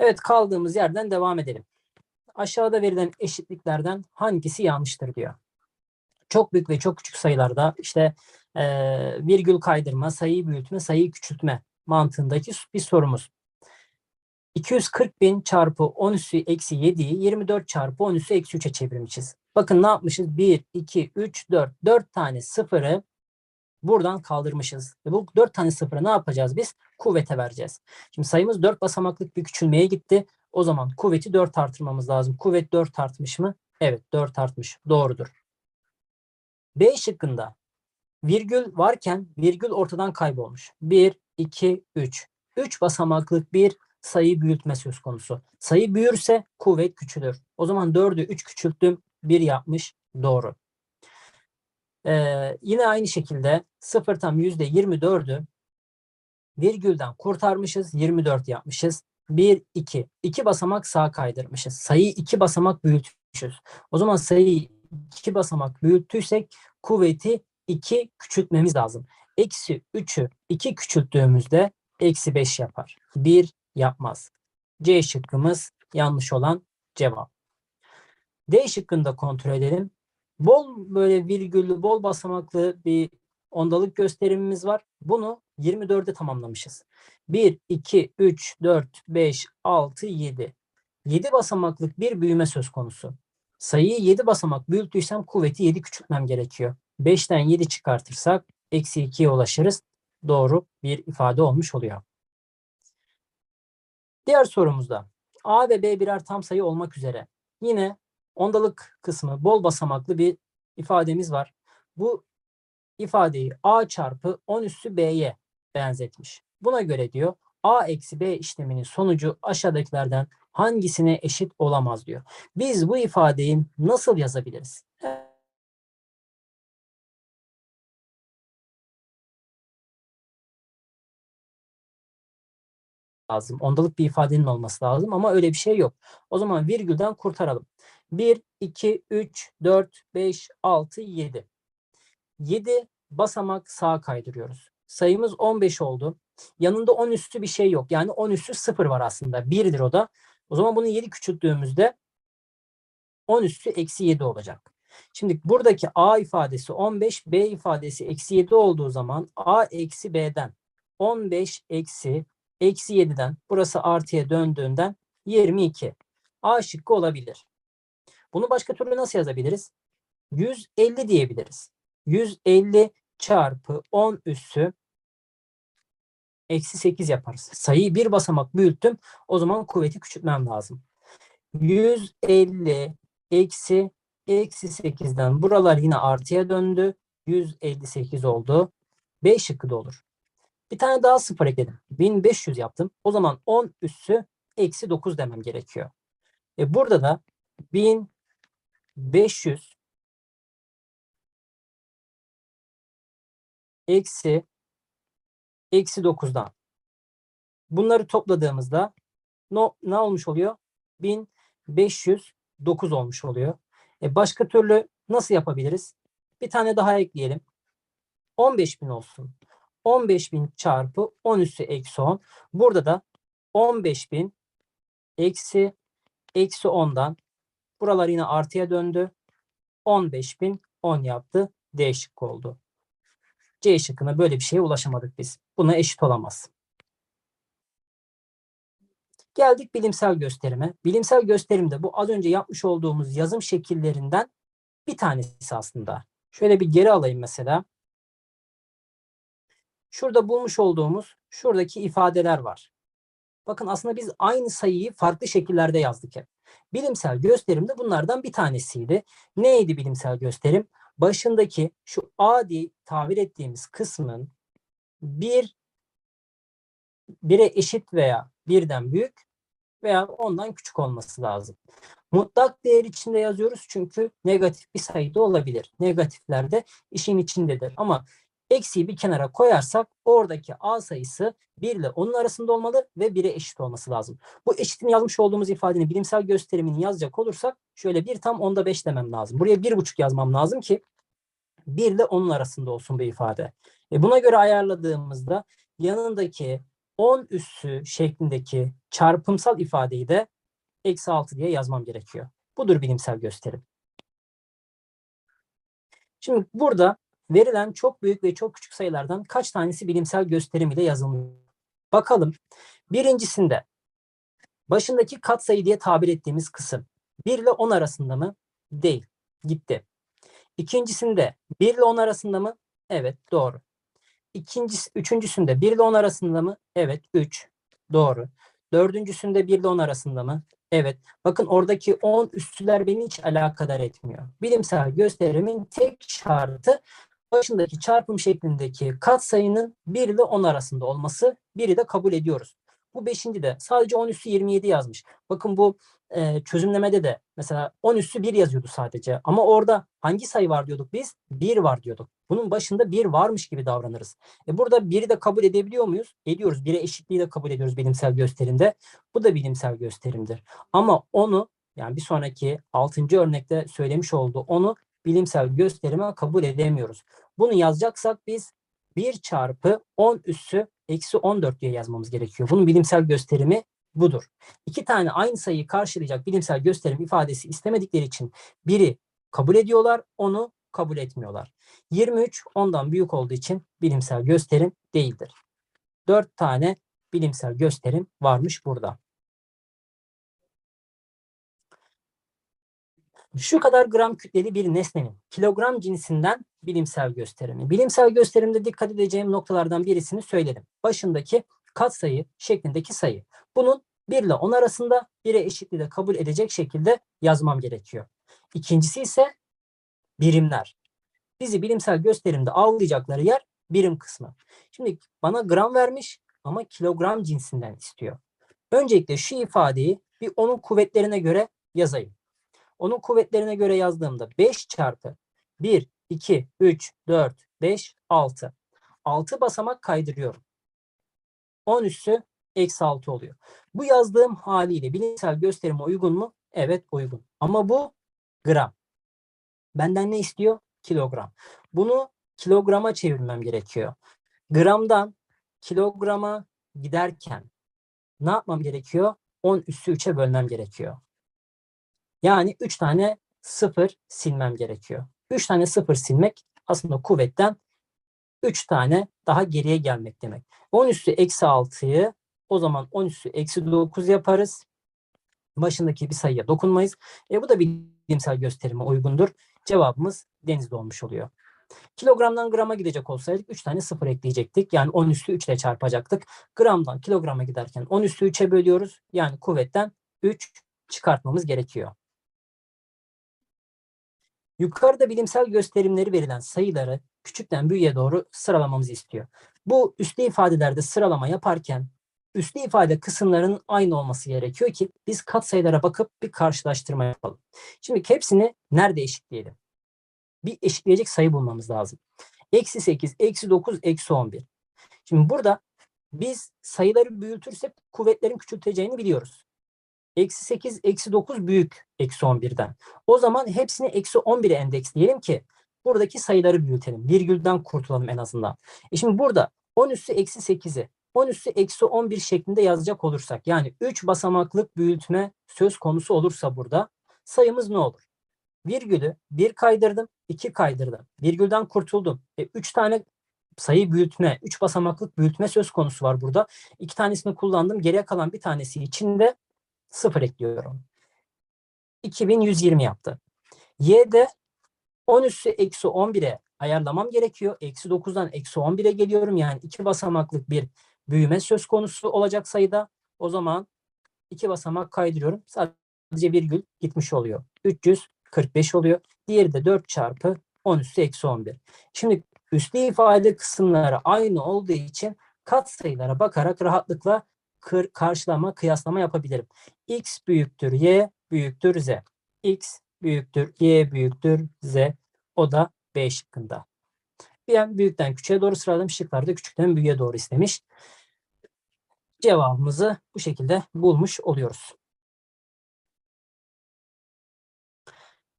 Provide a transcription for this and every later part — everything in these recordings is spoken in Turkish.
Evet kaldığımız yerden devam edelim. Aşağıda verilen eşitliklerden hangisi yanlıştır diyor. Çok büyük ve çok küçük sayılarda işte eee, virgül kaydırma, sayıyı büyütme, sayıyı küçültme mantığındaki bir sorumuz. 240 bin çarpı 10 üssü eksi 7'yi 24 çarpı 10 üssü eksi 3'e çevirmişiz. Bakın ne yapmışız? 1, 2, 3, 4. 4 tane sıfırı buradan kaldırmışız. Ve bu 4 tane sıfırı ne yapacağız biz? Kuvvete vereceğiz. Şimdi sayımız 4 basamaklık bir küçülmeye gitti. O zaman kuvveti 4 artırmamız lazım. Kuvvet 4 artmış mı? Evet 4 artmış. Doğrudur. B şıkkında virgül varken virgül ortadan kaybolmuş. 1, 2, 3. 3 basamaklık bir sayı büyütme söz konusu. Sayı büyürse kuvvet küçülür. O zaman 4'ü 3 küçülttüm. 1 yapmış. Doğru. Ee, yine aynı şekilde 0 tam %24'ü virgülden kurtarmışız. 24 yapmışız. 1, 2. 2 basamak sağa kaydırmışız. Sayıyı 2 basamak büyütmüşüz. O zaman sayıyı 2 basamak büyüttüysek kuvveti 2 küçültmemiz lazım. Eksi 3'ü 2 küçülttüğümüzde eksi 5 yapar. 1 yapmaz. C şıkkımız yanlış olan cevap. D şıkkını kontrol edelim. Bol böyle virgüllü, bol basamaklı bir ondalık gösterimimiz var. Bunu 24'e tamamlamışız. 1, 2, 3, 4, 5, 6, 7. 7 basamaklık bir büyüme söz konusu. Sayıyı 7 basamak büyüttüysem kuvveti 7 küçültmem gerekiyor. 5'ten 7 çıkartırsak eksi 2'ye ulaşırız. Doğru bir ifade olmuş oluyor. Diğer sorumuzda A ve B birer tam sayı olmak üzere yine ondalık kısmı bol basamaklı bir ifademiz var. Bu ifadeyi A çarpı 10 üssü B'ye benzetmiş. Buna göre diyor A eksi B işleminin sonucu aşağıdakilerden hangisine eşit olamaz diyor. Biz bu ifadeyi nasıl yazabiliriz? lazım. Ondalık bir ifadenin olması lazım ama öyle bir şey yok. O zaman virgülden kurtaralım. 1, 2, 3, 4, 5, 6, 7. 7 basamak sağa kaydırıyoruz. Sayımız 15 oldu. Yanında 10 üstü bir şey yok. Yani 10 üstü 0 var aslında. 1'dir o da. O zaman bunu 7 küçülttüğümüzde 10 üstü eksi 7 olacak. Şimdi buradaki A ifadesi 15, B ifadesi eksi 7 olduğu zaman A eksi B'den 15 eksi eksi 7'den burası artıya döndüğünden 22. A şıkkı olabilir. Bunu başka türlü nasıl yazabiliriz? 150 diyebiliriz. 150 çarpı 10 üssü eksi 8 yaparız. Sayıyı bir basamak büyüttüm. O zaman kuvveti küçültmem lazım. 150 eksi eksi 8'den buralar yine artıya döndü. 158 oldu. B şıkkı da olur. Bir tane daha sıfır ekledim. 1500 yaptım. O zaman 10 üssü eksi 9 demem gerekiyor. E burada da 1500 eksi eksi 9'dan. Bunları topladığımızda no, ne olmuş oluyor? 1509 olmuş oluyor. E başka türlü nasıl yapabiliriz? Bir tane daha ekleyelim. 15.000 olsun. 15.000 çarpı 10 üssü eksi 10. Burada da 15.000 eksi eksi 10'dan buralar yine artıya döndü. 15.000 10 yaptı. D şıkkı oldu. C şıkkına böyle bir şeye ulaşamadık biz. Buna eşit olamaz. Geldik bilimsel gösterime. Bilimsel gösterimde bu az önce yapmış olduğumuz yazım şekillerinden bir tanesi aslında. Şöyle bir geri alayım mesela. Şurada bulmuş olduğumuz şuradaki ifadeler var. Bakın aslında biz aynı sayıyı farklı şekillerde yazdık hep. Bilimsel gösterim de bunlardan bir tanesiydi. Neydi bilimsel gösterim? Başındaki şu A diye tabir ettiğimiz kısmın bir bire eşit veya birden büyük veya ondan küçük olması lazım. Mutlak değer içinde yazıyoruz çünkü negatif bir sayı da olabilir. Negatifler de işin içindedir ama eksiği bir kenara koyarsak oradaki A sayısı 1 ile onun arasında olmalı ve 1'e eşit olması lazım. Bu eşitin yazmış olduğumuz ifadenin bilimsel gösterimini yazacak olursak şöyle 1 tam onda 5 demem lazım. Buraya 1,5 yazmam lazım ki 1 ile onun arasında olsun bu ifade. E buna göre ayarladığımızda yanındaki 10 üssü şeklindeki çarpımsal ifadeyi de eksi 6 diye yazmam gerekiyor. Budur bilimsel gösterim. Şimdi burada verilen çok büyük ve çok küçük sayılardan kaç tanesi bilimsel gösterim ile yazılmış? Bakalım. Birincisinde başındaki katsayı diye tabir ettiğimiz kısım 1 ile 10 arasında mı? Değil. Gitti. İkincisinde 1 ile 10 arasında mı? Evet, doğru. İkincisi, üçüncüsünde 1 ile 10 arasında mı? Evet, 3. Doğru. Dördüncüsünde 1 ile 10 arasında mı? Evet. Bakın oradaki 10 üstüler beni hiç alakadar etmiyor. Bilimsel gösterimin tek şartı başındaki çarpım şeklindeki katsayının 1 ile 10 arasında olması. Biri de kabul ediyoruz. Bu beşinci de sadece 10 üssü 27 yazmış. Bakın bu e, çözümlemede de mesela 10 üssü 1 yazıyordu sadece. Ama orada hangi sayı var diyorduk biz? 1 var diyorduk. Bunun başında 1 varmış gibi davranırız. E burada 1'i de kabul edebiliyor muyuz? Ediyoruz. 1'e eşitliği de kabul ediyoruz bilimsel gösterimde. Bu da bilimsel gösterimdir. Ama onu yani bir sonraki 6. örnekte söylemiş olduğu onu bilimsel gösterime kabul edemiyoruz. Bunu yazacaksak biz 1 çarpı 10 üssü eksi 14 diye yazmamız gerekiyor. Bunun bilimsel gösterimi budur. İki tane aynı sayıyı karşılayacak bilimsel gösterim ifadesi istemedikleri için biri kabul ediyorlar, onu kabul etmiyorlar. 23 ondan büyük olduğu için bilimsel gösterim değildir. 4 tane bilimsel gösterim varmış burada. Şu kadar gram kütleli bir nesnenin kilogram cinsinden bilimsel gösterimi. Bilimsel gösterimde dikkat edeceğim noktalardan birisini söyledim. Başındaki katsayı şeklindeki sayı. Bunun 1 ile 10 arasında 1'e eşitliği de kabul edecek şekilde yazmam gerekiyor. İkincisi ise birimler. Bizi bilimsel gösterimde avlayacakları yer birim kısmı. Şimdi bana gram vermiş ama kilogram cinsinden istiyor. Öncelikle şu ifadeyi bir onun kuvvetlerine göre yazayım. Onun kuvvetlerine göre yazdığımda 5 çarpı 1, 2, 3, 4, 5, 6. 6 basamak kaydırıyorum. 10 üssü eksi 6 oluyor. Bu yazdığım haliyle bilimsel gösterime uygun mu? Evet uygun. Ama bu gram. Benden ne istiyor? Kilogram. Bunu kilograma çevirmem gerekiyor. Gramdan kilograma giderken ne yapmam gerekiyor? 10 üssü 3'e bölmem gerekiyor. Yani 3 tane 0 silmem gerekiyor. 3 tane 0 silmek aslında kuvvetten 3 tane daha geriye gelmek demek. 10 üssü eksi 6'yı o zaman 10 üssü eksi 9 yaparız. Başındaki bir sayıya dokunmayız. E bu da bilimsel gösterime uygundur. Cevabımız denizde olmuş oluyor. Kilogramdan grama gidecek olsaydık 3 tane 0 ekleyecektik. Yani 10 üstü 3 ile çarpacaktık. Gramdan kilograma giderken 10 üstü 3'e bölüyoruz. Yani kuvvetten 3 çıkartmamız gerekiyor. Yukarıda bilimsel gösterimleri verilen sayıları küçükten büyüğe doğru sıralamamızı istiyor. Bu üslü ifadelerde sıralama yaparken üslü ifade kısımlarının aynı olması gerekiyor ki biz katsayılara bakıp bir karşılaştırma yapalım. Şimdi hepsini nerede eşitleyelim? Bir eşitleyecek sayı bulmamız lazım. Eksi 8, eksi 9, eksi 11. Şimdi burada biz sayıları büyütürsek kuvvetlerin küçülteceğini biliyoruz. Eksi 8, eksi 9 büyük eksi 11'den. O zaman hepsini eksi 11'e endeksleyelim ki buradaki sayıları büyütelim. Virgülden kurtulalım en azından. E şimdi burada 10 üssü eksi 8'i 10 üssü eksi 11 şeklinde yazacak olursak yani 3 basamaklık büyütme söz konusu olursa burada sayımız ne olur? Virgülü 1 kaydırdım, 2 kaydırdım. Virgülden kurtuldum. E 3 tane sayı büyütme, 3 basamaklık büyütme söz konusu var burada. 2 tanesini kullandım. Geriye kalan bir tanesi için de 0 ekliyorum. 2120 yaptı. Y'de 10 üssü eksi 11'e ayarlamam gerekiyor. Eksi 9'dan eksi 11'e geliyorum. Yani iki basamaklık bir büyüme söz konusu olacak sayıda. O zaman iki basamak kaydırıyorum. Sadece virgül gitmiş oluyor. 345 oluyor. Diğeri de 4 çarpı 10 üssü eksi 11. Şimdi üslü ifade kısımları aynı olduğu için kat sayılara bakarak rahatlıkla kır, karşılama, kıyaslama yapabilirim. X büyüktür Y büyüktür Z. X büyüktür Y büyüktür Z. O da B şıkkında. Ben büyükten küçüğe doğru sıraladım. Şıklar da küçükten büyüğe doğru istemiş. Cevabımızı bu şekilde bulmuş oluyoruz.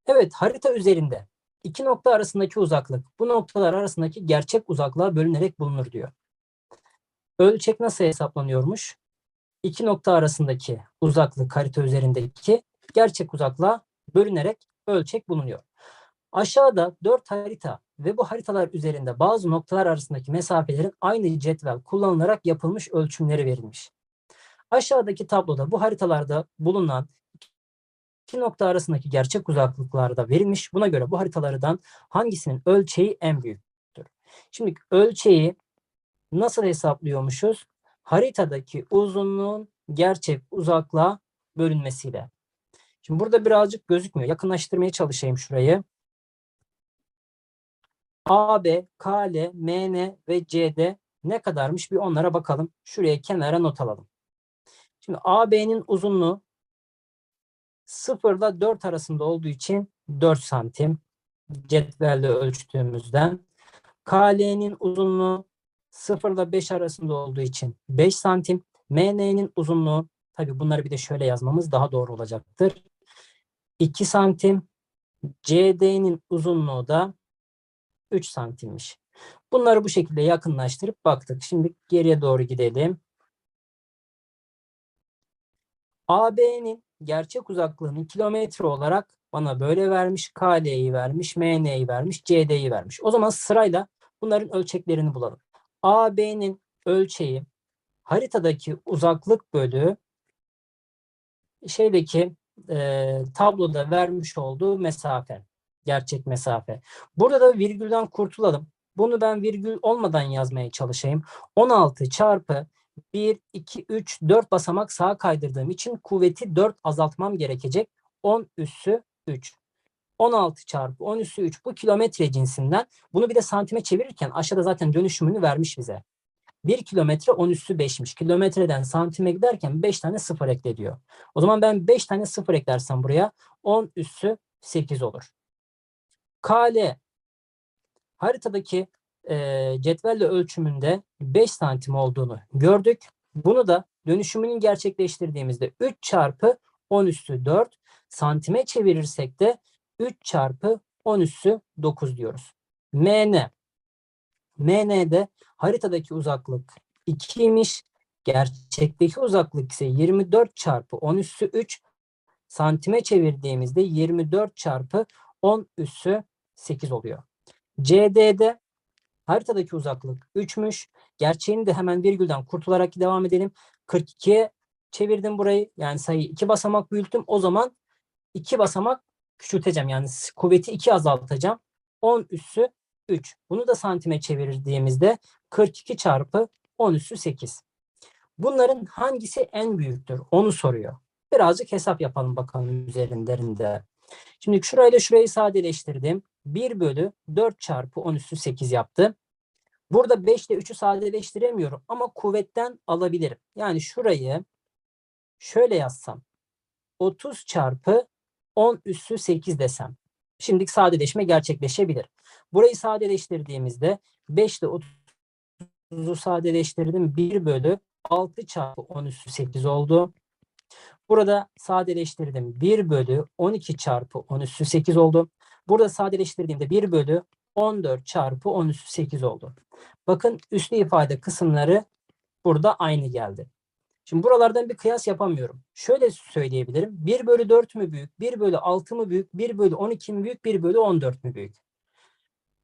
Evet harita üzerinde iki nokta arasındaki uzaklık bu noktalar arasındaki gerçek uzaklığa bölünerek bulunur diyor. Ölçek nasıl hesaplanıyormuş? İki nokta arasındaki uzaklık harita üzerindeki gerçek uzaklığa bölünerek ölçek bulunuyor. Aşağıda dört harita ve bu haritalar üzerinde bazı noktalar arasındaki mesafelerin aynı cetvel kullanılarak yapılmış ölçümleri verilmiş. Aşağıdaki tabloda bu haritalarda bulunan iki nokta arasındaki gerçek uzaklıklarda verilmiş. Buna göre bu haritalardan hangisinin ölçeği en büyüktür? Şimdi ölçeği nasıl hesaplıyormuşuz? Haritadaki uzunluğun gerçek uzaklığa bölünmesiyle. Şimdi burada birazcık gözükmüyor. Yakınlaştırmaya çalışayım şurayı. AB, KL, MN ve CD ne kadarmış bir onlara bakalım. Şuraya kenara not alalım. Şimdi AB'nin uzunluğu 0 ile 4 arasında olduğu için 4 santim cetvelle ölçtüğümüzden. KL'nin uzunluğu 0 ile 5 arasında olduğu için 5 santim. MN'nin uzunluğu tabi bunları bir de şöyle yazmamız daha doğru olacaktır. 2 santim. CD'nin uzunluğu da 3 santimmiş. Bunları bu şekilde yakınlaştırıp baktık. Şimdi geriye doğru gidelim. AB'nin gerçek uzaklığını kilometre olarak bana böyle vermiş. KL'yi vermiş, MN'yi vermiş, CD'yi vermiş. O zaman sırayla bunların ölçeklerini bulalım. AB'nin ölçeği haritadaki uzaklık bölü şeydeki e, tabloda vermiş olduğu mesafe. Gerçek mesafe. Burada da virgülden kurtulalım. Bunu ben virgül olmadan yazmaya çalışayım. 16 çarpı 1, 2, 3, 4 basamak sağa kaydırdığım için kuvveti 4 azaltmam gerekecek. 10 üssü 3. 16 çarpı 10 üssü 3 bu kilometre cinsinden. Bunu bir de santime çevirirken aşağıda zaten dönüşümünü vermiş bize. 1 kilometre 10 üssü 5'miş. Kilometreden santime giderken 5 tane sıfır ekle diyor. O zaman ben 5 tane sıfır eklersem buraya 10 üssü 8 olur. KL haritadaki e, cetvelle ölçümünde 5 santim olduğunu gördük. Bunu da dönüşümünü gerçekleştirdiğimizde 3 çarpı 10 üssü 4 santime çevirirsek de 3 çarpı 10 üssü 9 diyoruz. MN. MN'de haritadaki uzaklık 2'ymiş. Gerçekteki uzaklık ise 24 çarpı 10 üssü 3 santime çevirdiğimizde 24 çarpı 10 üssü 8 oluyor. CD'de haritadaki uzaklık 3'müş. Gerçeğini de hemen virgülden kurtularak devam edelim. 42'ye çevirdim burayı. Yani sayıyı 2 basamak büyüttüm. O zaman 2 basamak küçülteceğim. Yani kuvveti 2 azaltacağım. 10 üssü 3. Bunu da santime çevirdiğimizde 42 çarpı 10 üssü 8. Bunların hangisi en büyüktür? Onu soruyor. Birazcık hesap yapalım bakalım üzerlerinde. Şimdi şurayla şurayı sadeleştirdim. 1 bölü 4 çarpı 10 üssü 8 yaptı. Burada 5 ile 3'ü sadeleştiremiyorum ama kuvvetten alabilirim. Yani şurayı şöyle yazsam. 30 çarpı 10 üssü 8 desem. Şimdilik sadeleşme gerçekleşebilir. Burayı sadeleştirdiğimizde 5 ile 30'u sadeleştirdim. 1 bölü 6 çarpı 10 üssü 8 oldu. Burada sadeleştirdim. 1 bölü 12 çarpı 10 üssü 8 oldu. Burada sadeleştirdiğimde 1 bölü 14 çarpı 10 üssü 8 oldu. Bakın üslü ifade kısımları burada aynı geldi. Şimdi buralardan bir kıyas yapamıyorum. Şöyle söyleyebilirim. 1 bölü 4 mü büyük? 1 bölü 6 mı büyük? 1 bölü 12 mi büyük? 1 bölü 14 mü büyük?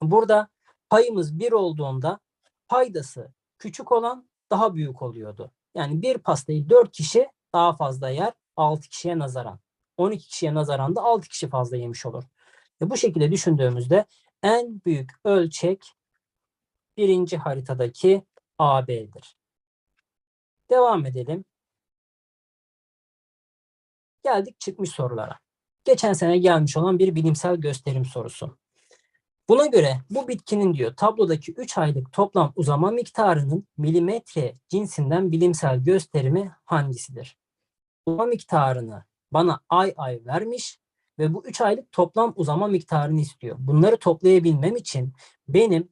Burada payımız 1 olduğunda paydası küçük olan daha büyük oluyordu. Yani bir pastayı 4 kişi daha fazla yer 6 kişiye nazaran. 12 kişiye nazaran da 6 kişi fazla yemiş olur. Ve bu şekilde düşündüğümüzde en büyük ölçek birinci haritadaki AB'dir. Devam edelim. Geldik çıkmış sorulara. Geçen sene gelmiş olan bir bilimsel gösterim sorusu. Buna göre bu bitkinin diyor tablodaki 3 aylık toplam uzama miktarının milimetre cinsinden bilimsel gösterimi hangisidir? Uzama miktarını bana ay ay vermiş ve bu 3 aylık toplam uzama miktarını istiyor. Bunları toplayabilmem için benim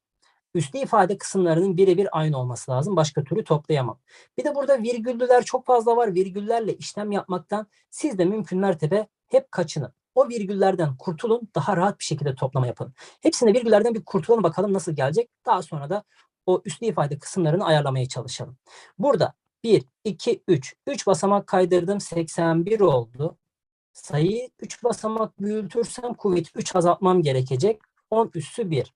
üslü ifade kısımlarının birebir aynı olması lazım. Başka türlü toplayamam. Bir de burada virgüllüler çok fazla var. Virgüllerle işlem yapmaktan siz de mümkün mertebe hep kaçının. O virgüllerden kurtulun. Daha rahat bir şekilde toplama yapın. Hepsine virgüllerden bir kurtulalım bakalım nasıl gelecek. Daha sonra da o üslü ifade kısımlarını ayarlamaya çalışalım. Burada 1, 2, 3. 3 basamak kaydırdım 81 oldu. Sayıyı 3 basamak büyütürsem kuvveti 3 azaltmam gerekecek. 10 üssü 1.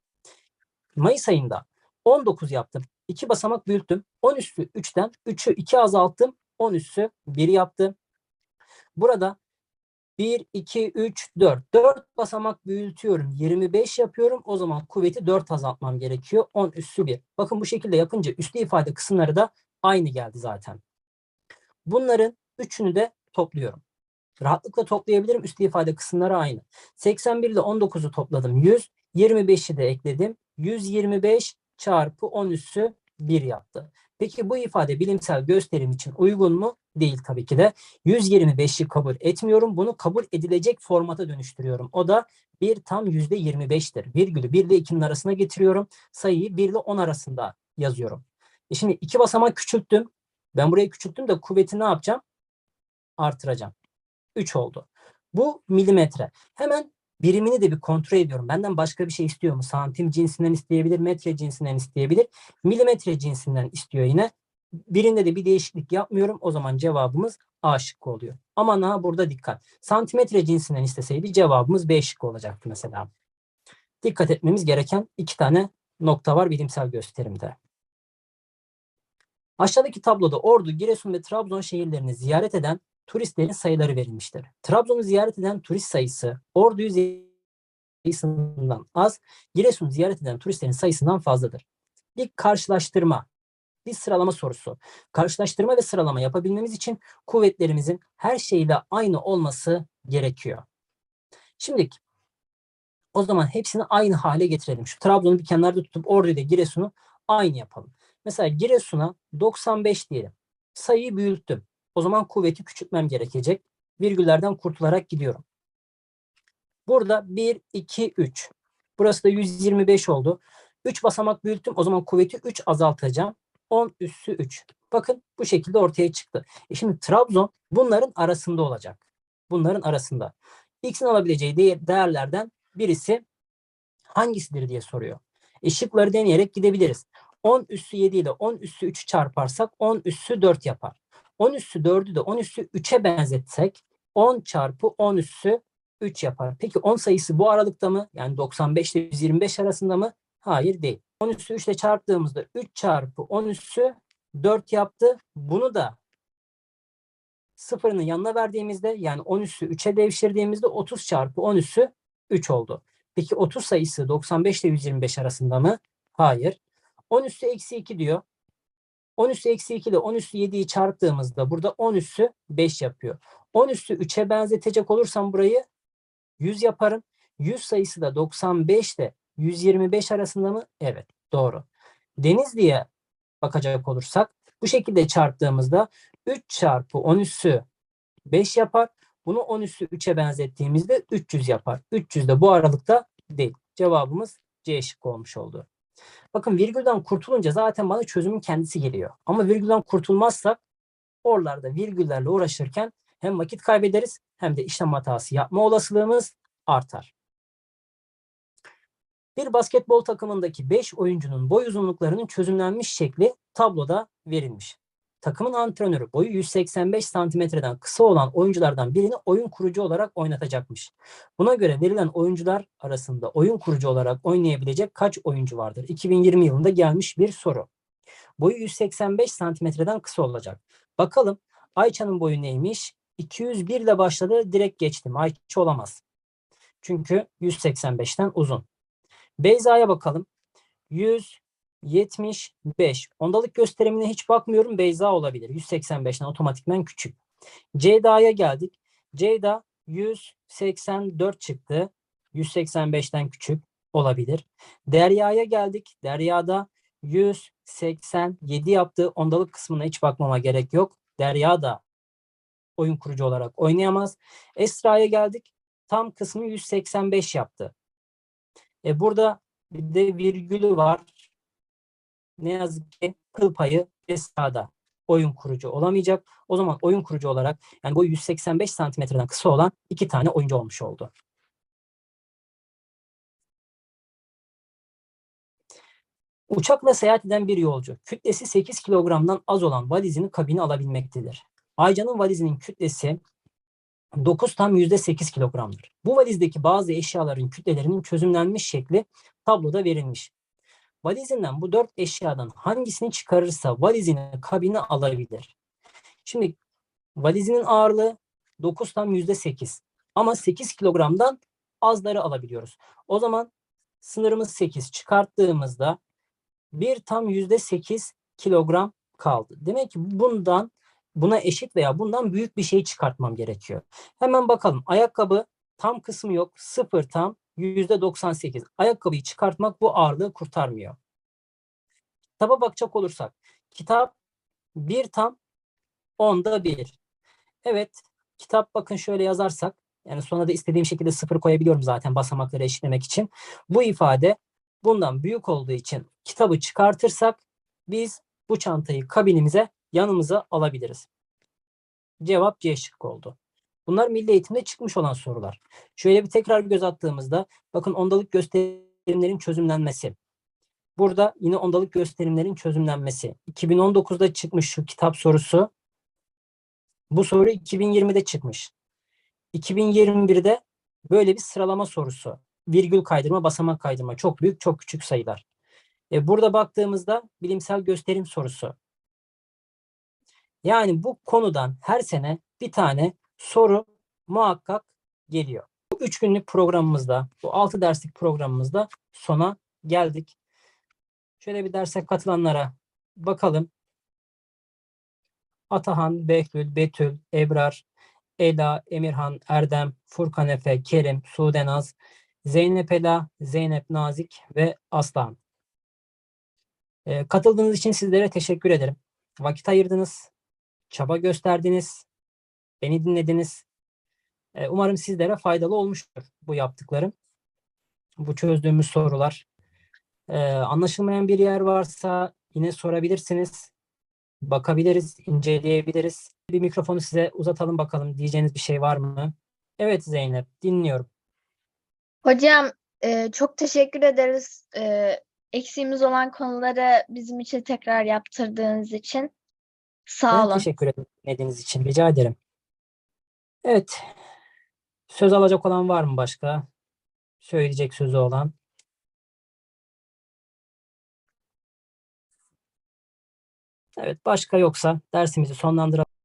Mayıs ayında 19 yaptım. 2 basamak büyüttüm. 10 üssü 3'ten 3'ü 2 azalttım. 10 üssü 1 yaptı. Burada 1, 2, 3, 4. 4 basamak büyütüyorum. 25 yapıyorum. O zaman kuvveti 4 azaltmam gerekiyor. 10 üssü 1. Bakın bu şekilde yapınca üslü ifade kısımları da aynı geldi zaten. Bunların üçünü de topluyorum. Rahatlıkla toplayabilirim. Üslü ifade kısımları aynı. 81 ile 19'u topladım. 100. 25'i de ekledim. 125 çarpı 10 üssü 1 yaptı. Peki bu ifade bilimsel gösterim için uygun mu? Değil tabii ki de. 125'i kabul etmiyorum. Bunu kabul edilecek formata dönüştürüyorum. O da 1 tam %25'tir. Virgülü 1 ile 2'nin arasına getiriyorum. Sayıyı 1 ile 10 arasında yazıyorum. E şimdi iki basamak küçülttüm. Ben burayı küçülttüm de kuvveti ne yapacağım? Artıracağım. 3 oldu. Bu milimetre. Hemen birimini de bir kontrol ediyorum. Benden başka bir şey istiyor mu? Santim cinsinden isteyebilir, metre cinsinden isteyebilir. Milimetre cinsinden istiyor yine. Birinde de bir değişiklik yapmıyorum. O zaman cevabımız A şıkkı oluyor. Ama ha burada dikkat. Santimetre cinsinden isteseydi cevabımız B şıkkı olacaktı mesela. Dikkat etmemiz gereken iki tane nokta var bilimsel gösterimde. Aşağıdaki tabloda Ordu, Giresun ve Trabzon şehirlerini ziyaret eden turistlerin sayıları verilmiştir. Trabzon'u ziyaret eden turist sayısı Ordu'yu sayısından az, Giresun'u ziyaret eden turistlerin sayısından fazladır. Bir karşılaştırma, bir sıralama sorusu. Karşılaştırma ve sıralama yapabilmemiz için kuvvetlerimizin her şeyle aynı olması gerekiyor. Şimdi o zaman hepsini aynı hale getirelim. Şu Trabzon'u bir kenarda tutup Ordu ile Giresun'u aynı yapalım. Mesela Giresun'a 95 diyelim. Sayıyı büyüttüm. O zaman kuvveti küçültmem gerekecek. Virgüllerden kurtularak gidiyorum. Burada 1, 2, 3. Burası da 125 oldu. 3 basamak büyüttüm. O zaman kuvveti 3 azaltacağım. 10 üssü 3. Bakın bu şekilde ortaya çıktı. E şimdi Trabzon bunların arasında olacak. Bunların arasında. X'in alabileceği değerlerden birisi hangisidir diye soruyor. E şıkları deneyerek gidebiliriz. 10 üssü 7 ile 10 üssü 3 çarparsak 10 üssü 4 yapar. 10 üssü 4'ü de 10 üssü 3'e benzetsek 10 çarpı 10 üssü 3 yapar. Peki 10 sayısı bu aralıkta mı? Yani 95 ile 125 arasında mı? Hayır değil. 10 üssü 3 ile çarptığımızda 3 çarpı 10 üssü 4 yaptı. Bunu da sıfırının yanına verdiğimizde yani 10 üssü 3'e devşirdiğimizde 30 çarpı 10 üssü 3 oldu. Peki 30 sayısı 95 ile 125 arasında mı? Hayır. 10 üssü eksi 2 diyor. 10 üssü eksi 2 ile 10 üssü 7'yi çarptığımızda burada 10 üssü 5 yapıyor. 10 üssü 3'e benzetecek olursam burayı 100 yaparım. 100 sayısı da 95 ile 125 arasında mı? Evet doğru. Denizli'ye bakacak olursak bu şekilde çarptığımızda 3 çarpı 10 üssü 5 yapar. Bunu 10 üssü 3'e benzettiğimizde 300 yapar. 300 de bu aralıkta değil. Cevabımız C şıkkı olmuş oldu. Bakın virgülden kurtulunca zaten bana çözümün kendisi geliyor. Ama virgülden kurtulmazsak oralarda virgüllerle uğraşırken hem vakit kaybederiz hem de işlem hatası yapma olasılığımız artar. Bir basketbol takımındaki 5 oyuncunun boy uzunluklarının çözümlenmiş şekli tabloda verilmiş. Takımın antrenörü boyu 185 santimetreden kısa olan oyunculardan birini oyun kurucu olarak oynatacakmış. Buna göre verilen oyuncular arasında oyun kurucu olarak oynayabilecek kaç oyuncu vardır? 2020 yılında gelmiş bir soru. Boyu 185 santimetreden kısa olacak. Bakalım Ayça'nın boyu neymiş? 201 ile başladı direkt geçtim. Ayça olamaz. Çünkü 185'ten uzun. Beyza'ya bakalım. 175. Ondalık gösterimine hiç bakmıyorum. Beyza olabilir. 185'ten otomatikmen küçük. Ceyda'ya geldik. Ceyda 184 çıktı. 185'ten küçük olabilir. Derya'ya geldik. Derya'da 187 yaptı. Ondalık kısmına hiç bakmama gerek yok. Derya da oyun kurucu olarak oynayamaz. Esra'ya geldik. Tam kısmı 185 yaptı. E burada bir de virgülü var. Ne yazık ki kıl payı Esra'da oyun kurucu olamayacak. O zaman oyun kurucu olarak yani boyu 185 santimetreden kısa olan iki tane oyuncu olmuş oldu. Uçakla seyahat eden bir yolcu kütlesi 8 kilogramdan az olan valizini kabine alabilmektedir. Aycan'ın valizinin kütlesi 9 tam %8 kilogramdır. Bu valizdeki bazı eşyaların kütlelerinin çözümlenmiş şekli tabloda verilmiş. Valizinden bu dört eşyadan hangisini çıkarırsa valizini kabine alabilir. Şimdi valizinin ağırlığı 9 tam %8 ama 8 kilogramdan azları alabiliyoruz. O zaman sınırımız 8 çıkarttığımızda bir tam %8 kilogram kaldı. Demek ki bundan buna eşit veya bundan büyük bir şey çıkartmam gerekiyor. Hemen bakalım. Ayakkabı tam kısmı yok. Sıfır tam %98. Ayakkabıyı çıkartmak bu ağırlığı kurtarmıyor. Kitaba bakacak olursak. Kitap bir tam onda bir. Evet. Kitap bakın şöyle yazarsak. Yani sonra da istediğim şekilde sıfır koyabiliyorum zaten basamakları eşitlemek için. Bu ifade bundan büyük olduğu için kitabı çıkartırsak biz bu çantayı kabinimize yanımıza alabiliriz. Cevap C şıkkı oldu. Bunlar milli eğitimde çıkmış olan sorular. Şöyle bir tekrar göz attığımızda bakın ondalık gösterimlerin çözümlenmesi. Burada yine ondalık gösterimlerin çözümlenmesi. 2019'da çıkmış şu kitap sorusu. Bu soru 2020'de çıkmış. 2021'de böyle bir sıralama sorusu. Virgül kaydırma, basamak kaydırma. Çok büyük, çok küçük sayılar. E, burada baktığımızda bilimsel gösterim sorusu. Yani bu konudan her sene bir tane soru muhakkak geliyor. Bu üç günlük programımızda, bu altı derslik programımızda sona geldik. Şöyle bir derse katılanlara bakalım. Atahan, Behlül, Betül, Ebrar, Ela, Emirhan, Erdem, Furkan Efe, Kerim, Sudenaz, Zeynep Ela, Zeynep Nazik ve Aslan. Ee, katıldığınız için sizlere teşekkür ederim. Vakit ayırdınız, çaba gösterdiniz, beni dinlediniz. Ee, umarım sizlere faydalı olmuştur bu yaptıklarım. Bu çözdüğümüz sorular. Ee, anlaşılmayan bir yer varsa yine sorabilirsiniz. Bakabiliriz, inceleyebiliriz. Bir mikrofonu size uzatalım bakalım. Diyeceğiniz bir şey var mı? Evet Zeynep, dinliyorum. Hocam e, çok teşekkür ederiz. E, eksiğimiz olan konuları bizim için tekrar yaptırdığınız için. Sağ Ben olun. teşekkür ederim için. Rica ederim. Evet. Söz alacak olan var mı başka? Söyleyecek sözü olan. Evet, başka yoksa dersimizi sonlandıralım.